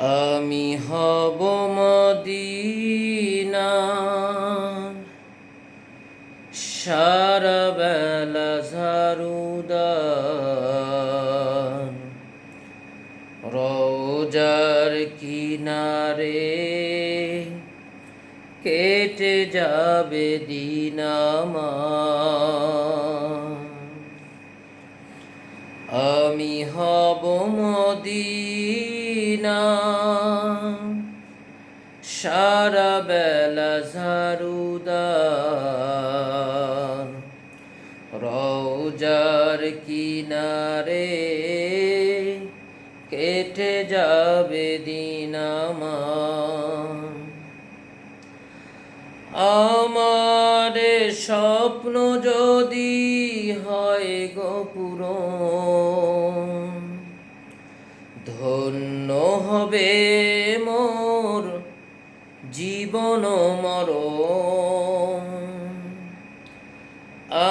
আমি হব মদিনা সারা বেলা ঝাড়ুদার রোজার কিনারে কেটে যাবে দিন আমার। আমি হব মদিনা সারা বেলা ঝাড়ুদার রৌজার কিনারে কেটে যাবে দিন আমার। স্বপ্ন যদি হয় গোপুর হবে মোর জীবন মর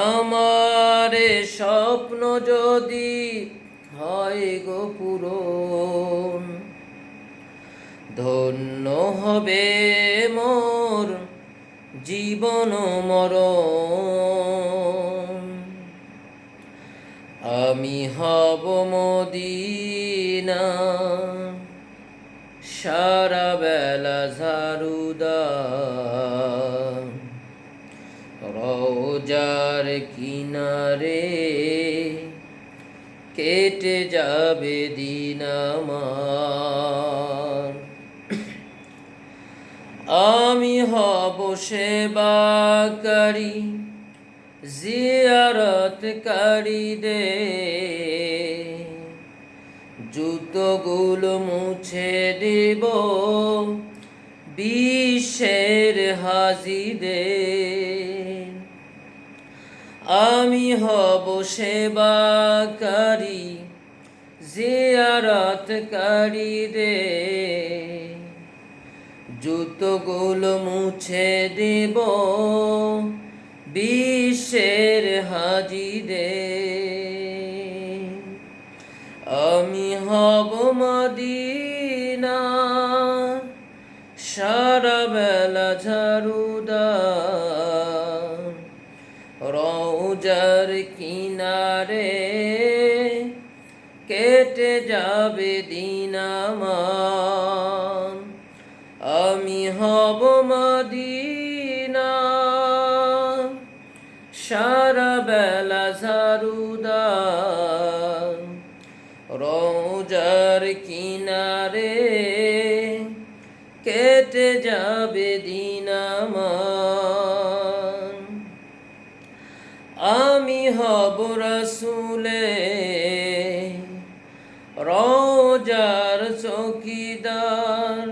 আমার স্বপ্ন যদি হয় গোপুর ধন্য হবে মোর জীবন মর সারা বেলা ঝাড়ুদার রোজার কিনারে কেটে যাবে দিন আমার আমি হব সেবাকারী দে জুতোগুলো মুছে দেব। বিশ্বের হাজিদে আমি হব সেবাকারী জিয়ারতকারী দে জুতোগুলো মুছে দেব, বিশ্বের হাজিদে হব মদিনা সারা বেলা ঝাড়ুদার রৌজার কিনারে কেটে যাবে দিন আমার। আমি হব মদিনা। সারা বেলা ঝাড়ুদার আমার আমি হব রসুলে রোজার চৌকিদার।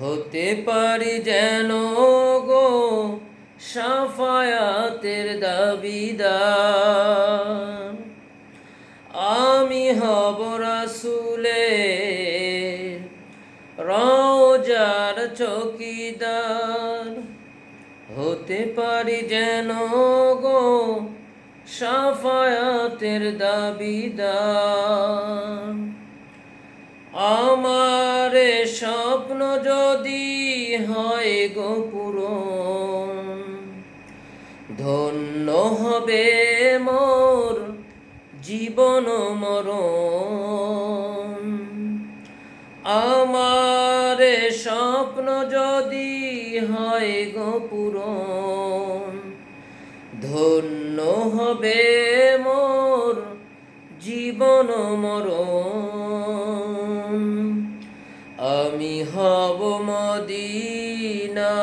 হতে পারি যেন গো সাফায়াতের দাবিদার। রোজার চৌকিদার হতে পারি যেন গো সাফায়াতের দাবিদার। আমার স্বপ্ন যদি হয় গো পূরণ, ধন্য হবে মোর জীবন মরণ। আমার স্বপ্ন যদি হয় গো ধন্য হবে মোর জীবন মরণ। আমি হব মদিনা,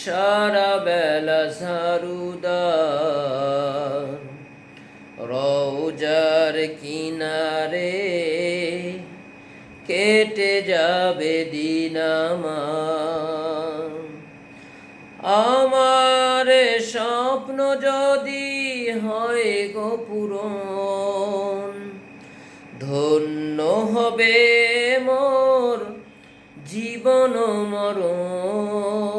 সারা বেলা ঝাড়ুদার রৌজার কিনারে কেটে যাবে দিন আমার। স্বপ্ন যদি হয় গো ধন্য হবে মোর জীবন মরণ।